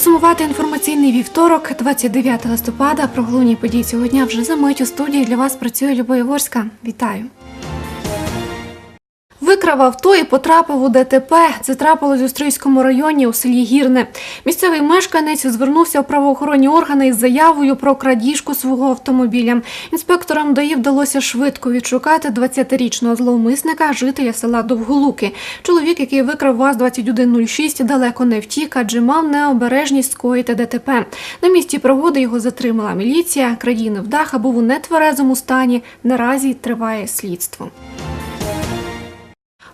підсумувати інформаційний вівторок, 29 листопада. Про головні події цього дня вже за мить у студії для вас працює Любов Ворська. Вітаю. Викрав авто і потрапив у ДТП. Це трапилось у Стрийському районі у селі Гірне. Місцевий мешканець звернувся в правоохоронні органи із заявою про крадіжку свого автомобіля. Інспекторам ДАІ вдалося швидко відшукати 20-річного зловмисника, жителя села Довголуки. Чоловік, який викрав ВАЗ-2106, далеко не втік, адже мав необережність скоїти ДТП. На місці пригоди його затримала міліція. Крадій невдаха був у нетверезому стані. Наразі триває слідство.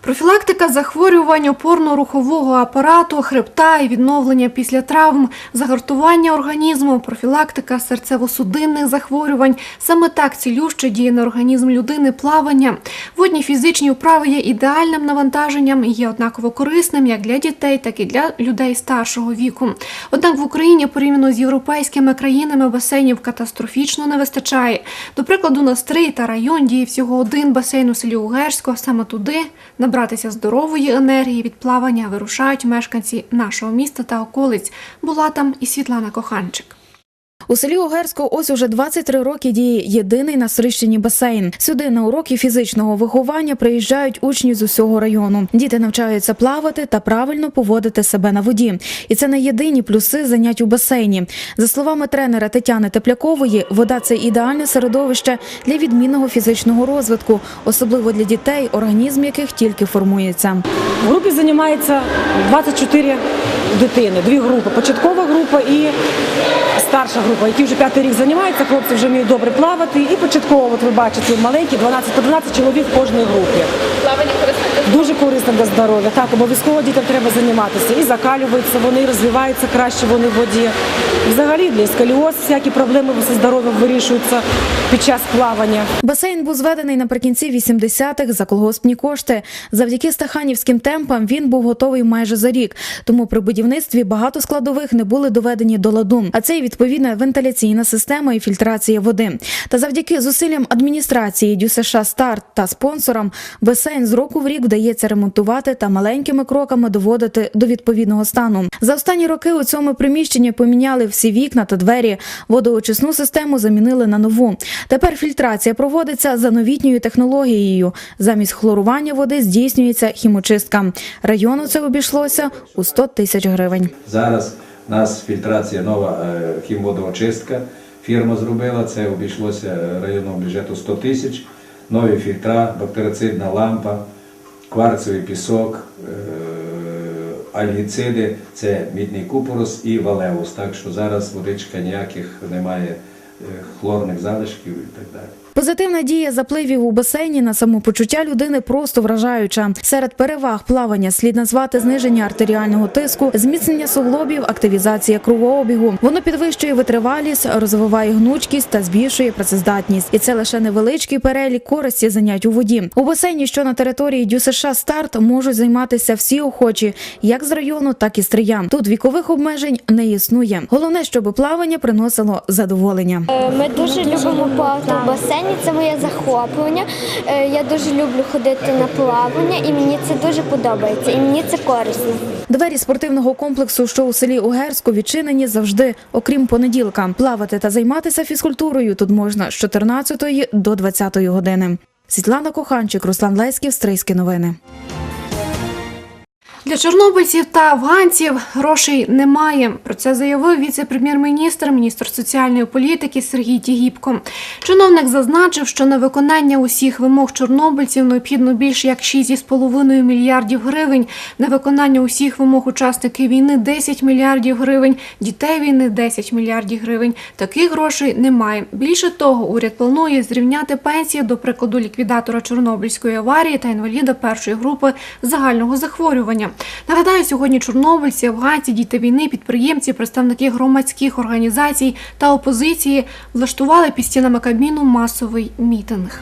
Профілактика захворювань опорно-рухового апарату, хребта і відновлення після травм, загартування організму, профілактика серцево-судинних захворювань. Саме так цілюще діє на організм людини плавання. Водні фізичні вправи є ідеальним навантаженням і є однаково корисним як для дітей, так і для людей старшого віку. Однак в Україні порівняно з європейськими країнами басейнів катастрофічно не вистачає. До прикладу, на Стрий та район діє всього один басейн у селі Угерсько. Саме туди набратися здорової енергії від плавання вирушають мешканці нашого міста та околиць. Була там і Світлана Коханчик. У селі Огерсько ось уже 23 роки діє єдиний на Стрищині басейн. Сюди на уроки фізичного виховання приїжджають учні з усього району. Діти навчаються плавати та правильно поводити себе на воді. І це не єдині плюси занять у басейні. За словами тренера Тетяни Теплякової, вода це ідеальне середовище для відмінного фізичного розвитку, особливо для дітей, організм яких тільки формується. В групі займається 24 дитини, дві групи. Початкова група і старша група, які вже п'ятий рік займаються. Хлопці вже вміють добре плавати. І початково, от ви бачите, маленькі, 12 по 12 чоловік в кожній групі. Плавання корисне Дуже корисно для здоров'я. Так, обов'язково дітям треба займатися. І закалюються, вони розвиваються краще вони в воді. Взагалі для сколіоз всякі проблеми зі здоров'ям вирішуються під час плавання. Басейн був зведений наприкінці 80-х за колгоспні кошти. Завдяки стаханівським темпам він був готовий майже за рік. Тому при будівництві багато складових не були доведені до ладу. А це й відповідна вентиляційна система і фільтрація води. Та завдяки зусиллям адміністрації ДЮСШ Старт та спонсорам басейн з року в рік вдається ремонтувати та маленькими кроками доводити до відповідного стану. За останні роки у цьому приміщенні поміняли всі вікна та двері. Водоочисну систему замінили на нову. Тепер фільтрація проводиться за новітньою технологією. Замість хлорування води здійснюється хімочистка. Району це обійшлося у 100 тисяч гривень. Зараз у нас фільтрація нова е, хімводоочистка. Фірма зробила, це обійшлося районному бюджету 100 тисяч. Нові фільтра, бактерицидна лампа, кварцевий пісок, е, альгіциди, це мідний купорос і валеус. Так що зараз водичка ніяких немає е, хлорних залишків і так далі. Позитивна дія запливів у басейні на самопочуття людини просто вражаюча. Серед переваг плавання слід назвати зниження артеріального тиску, зміцнення суглобів, активізація кровообігу. Воно підвищує витривалість, розвиває гнучкість та збільшує працездатність. І це лише невеличкий перелік користі занять у воді. У басейні, що на території ДЮСШ старт, можуть займатися всі охочі, як з району, так і з Трия. Тут вікових обмежень не існує. Головне, щоб плавання приносило задоволення. Е, Ми дуже любимо плавати в басейні. Це моє захоплення. Е, Я дуже люблю ходити на плавання, і мені це дуже подобається. І мені це корисно. Двері спортивного комплексу, що у селі Угерську, відчинені завжди, окрім понеділка. Плавати та займатися фізкультурою тут можна з 14 до 20 години. Світлана Коханчик, Руслан Леськів, Стрийські новини. Для чорнобильців та афганців грошей немає. Про це заявив віце-прем'єр-міністр, міністр соціальної політики Сергій Тігіпко. Чиновник зазначив, що на виконання усіх вимог чорнобильців необхідно більше як 6,5 мільярдів гривень. На виконання усіх вимог учасників війни 10 мільярдів гривень, дітей війни 10 мільярдів гривень. Таких грошей немає. Більше того, уряд планує зрівняти пенсії до прикладу ліквідатора Чорнобильської аварії та інваліда першої групи загального захворювання. Нагадаю, сьогодні чорнобильці, афганці, діти війни, підприємці, представники громадських організацій та опозиції влаштували під стінами Кабміну масовий мітинг.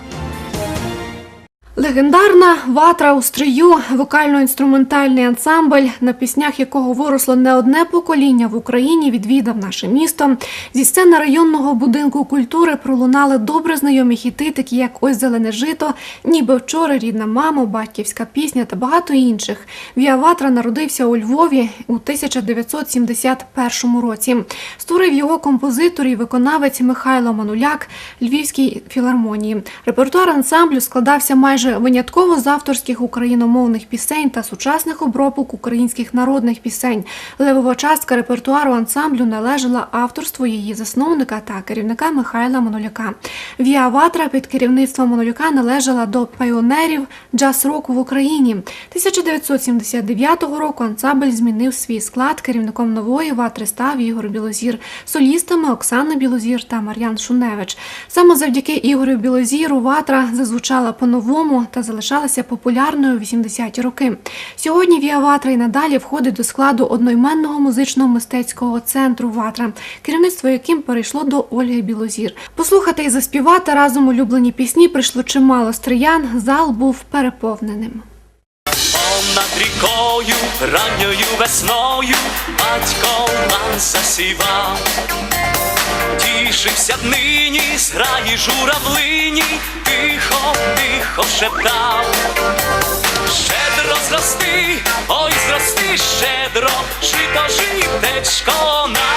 Легендарна ватра у стрию, вокально-інструментальний ансамбль, на піснях якого виросло не одне покоління в Україні, відвідав наше місто. Зі сцени районного будинку культури пролунали добре знайомі хіти, такі як Ось зелене жито, ніби вчора рідна мама, батьківська пісня та багато інших. Віа Ватра народився у Львові у 1971 році. Створив його композитор і виконавець Михайло Мануляк Львівській філармонії. Репертуар ансамблю складався майже винятково з авторських україномовних пісень та сучасних обробок українських народних пісень. Левова частка репертуару ансамблю належала авторству її засновника та керівника Михайла Мануляка. Віа Ватра під керівництвом Мануляка належала до пайонерів джаз-року в Україні. 1979 року ансамбль змінив свій склад. Керівником нової ватри став Ігор Білозір, солістами Оксана Білозір та Мар'ян Шуневич. Саме завдяки Ігорю Білозіру ватра зазвучала по-новому та залишалася популярною у 80-ті роки. Сьогодні Віа Ватра і надалі входить до складу одноіменного музичного мистецького центру Ватра, керівництво яким перейшло до Ольги Білозір. Послухати і заспівати разом улюблені пісні прийшло чимало стриян. Зал був переповненим. Понад рікою, ранньою весною, батько лан засівав, тішився б нині, зграї журавлині, тихо, тихо шептав. Щедро зрости, ой, зрости щедро, жито житечко нам,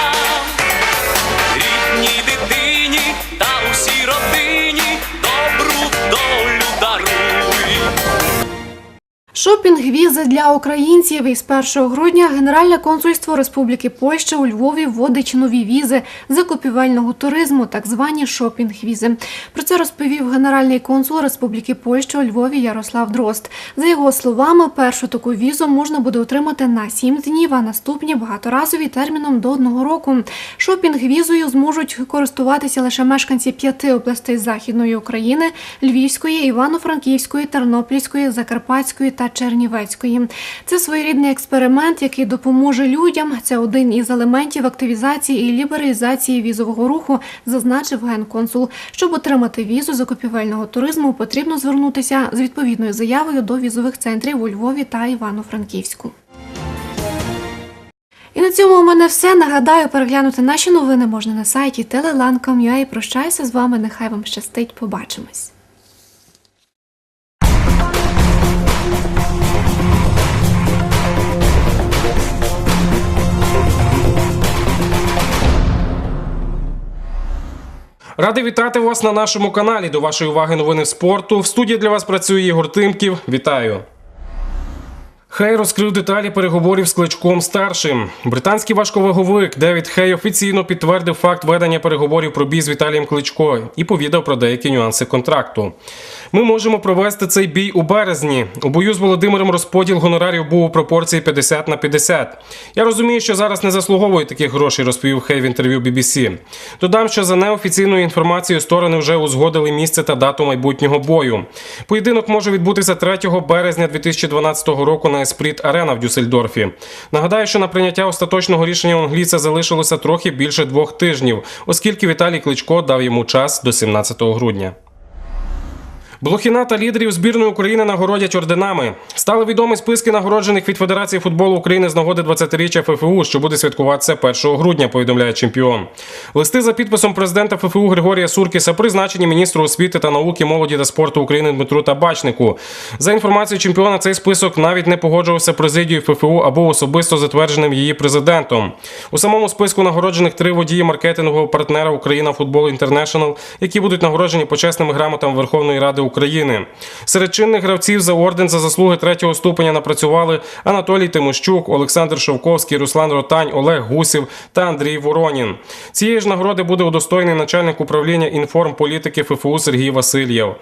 Шопінг візи для українців із 1 грудня Генеральне консульство Республіки Польща у Львові вводить нові візи закупівельного туризму, так звані шопінг візи. Про це розповів генеральний консул Республіки Польща у Львові Ярослав Дрозд. За його словами, першу таку візу можна буде отримати на 7 днів, а наступні багаторазові терміном до одного року. Шопінг візою зможуть користуватися лише мешканці п'яти областей Західної України: Львівської, Івано-Франківської, Тернопільської, Закарпатської та Чернівецької. Це своєрідний експеримент, який допоможе людям. Це один із елементів активізації і лібералізації візового руху, зазначив генконсул. Щоб отримати візу закупівельного туризму, потрібно звернутися з відповідною заявою до візових центрів у Львові та Івано-Франківську. І на цьому у мене все. Нагадаю, переглянути наші новини можна на сайті telelan.com.ua. прощаюся з вами. Нехай вам щастить. Побачимось. Радий вітати вас на нашому каналі. До вашої уваги новини спорту. В студії для вас працює Ігор Тимків. Вітаю. Хей розкрив деталі переговорів з кличком старшим. Британський важковаговик Девід Хей офіційно підтвердив факт ведення переговорів про бій з Віталієм Кличко і повідав про деякі нюанси контракту. Ми можемо провести цей бій у березні. У бою з Володимиром розподіл гонорарів був у пропорції 50 на 50. Я розумію, що зараз не заслуговую таких грошей, розповів Хей в інтерв'ю BBC. Додам, що за неофіційною інформацією сторони вже узгодили місце та дату майбутнього бою. Поєдинок може відбутися 3 березня 2012 року на Еспріт Арена в Дюссельдорфі. Нагадаю, що на прийняття остаточного рішення англійця залишилося трохи більше двох тижнів, оскільки Віталій Кличко дав йому час до 17 грудня. Блохіна та лідерів збірної України нагородять орденами. Стали відомі списки нагороджених від Федерації футболу України з нагоди 20-річчя ФФУ, що буде святкуватися 1 грудня, повідомляє чемпіон. Листи за підписом президента ФФУ Григорія Суркіса призначені міністру освіти та науки, молоді та спорту України Дмитру Табачнику. За інформацією чемпіона, цей список навіть не погоджувався президією ФФУ або особисто затвердженим її президентом. У самому списку нагороджених три водії маркетингового партнера Україна Футбол Інтернешнл, які будуть нагороджені почесними грамотами Верховної Ради. Серед чинних гравців за орден за заслуги третього ступеня напрацювали Анатолій Тимощук, Олександр Шовковський, Руслан Ротань, Олег Гусів та Андрій Воронін. Цієї ж нагороди буде удостоєний начальник управління інформполітики ФФУ Сергій Васильєв.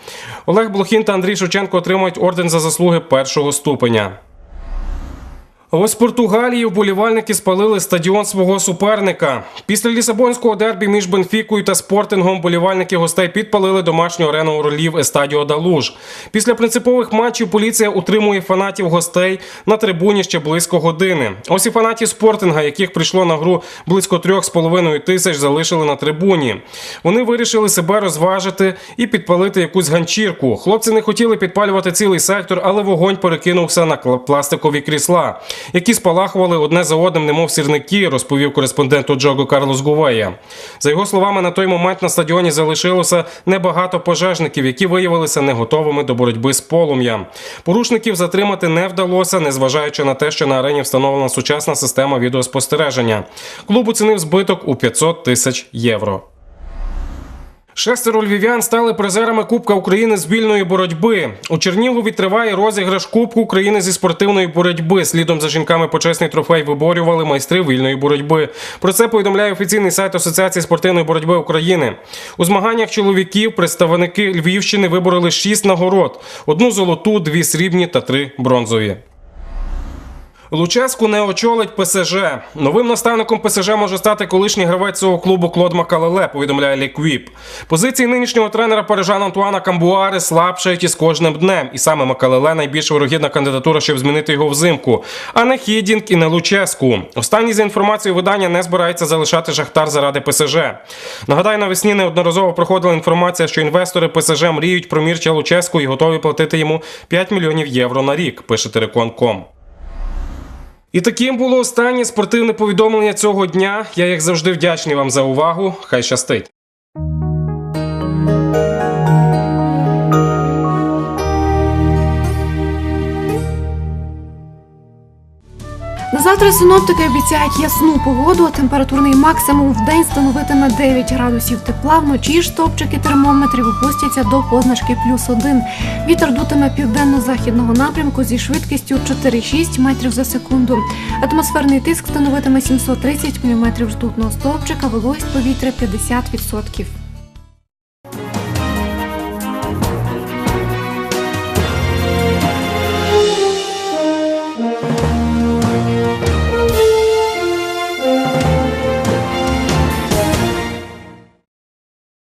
Олег Блохін та Андрій Шевченко отримають орден за заслуги першого ступеня. Ось Португалії вболівальники спалили стадіон свого суперника. Після лісабонського дербі між Бенфікою та спортингом вболівальники гостей підпалили домашню арену ролів Естадіо да Луж. Після принципових матчів поліція утримує фанатів гостей на трибуні ще близько години. Ось і фанатів спортинга, яких прийшло на гру близько трьох з половиною тисяч, залишили на трибуні. Вони вирішили себе розважити і підпалити якусь ганчірку. Хлопці не хотіли підпалювати цілий сектор, але вогонь перекинувся на пластикові крісла, які спалахували одне за одним, немов сірники, розповів кореспонденту Джого Карлос Гувея. За його словами, на той момент на стадіоні залишилося небагато пожежників, які виявилися не готовими до боротьби з полум'ям. Порушників затримати не вдалося, незважаючи на те, що на арені встановлена сучасна система відеоспостереження. Клуб оцінив збиток у 500 тисяч євро. Шестеро львів'ян стали призерами Кубка України з вільної боротьби. У Чернігові триває розіграш Кубку України зі спортивної боротьби. Слідом за жінками почесний трофей виборювали майстри вільної боротьби. Про це повідомляє офіційний сайт Асоціації спортивної боротьби України. У змаганнях чоловіків представники Львівщини вибороли шість нагород: одну золоту, дві срібні та три бронзові. Луческу не очолить ПСЖ. Новим наставником ПСЖ може стати колишній гравець цього клубу Клод Макалеле, повідомляє Ліквіп. Позиції нинішнього тренера парижан Антуана Камбуари слабшають із кожним днем. І саме Макалеле найбільш вирогідна кандидатура, щоб змінити його взимку, а не Хідінг і не Луческу. Останній за інформацією видання не збирається залишати Шахтар заради ПСЖ. Нагадаю, навесні неодноразово проходила інформація, що інвестори ПСЖ мріють про Мірча Луческу і готові платити йому 5 мільйонів євро на рік, пише Терекон.ком. І таким було останнє спортивне повідомлення цього дня. Я, як завжди, вдячний вам за увагу. Хай щастить. Завтра синоптики обіцяють ясну погоду, а температурний максимум в день становитиме 9 градусів тепла. Вночі ж топчики термометрів опустяться до позначки плюс 1. Вітер дутиме південно-західного напрямку зі швидкістю 4,6 метрів за секунду. Атмосферний тиск становитиме 730 мм ртутного стовпчика, вологість повітря 50%.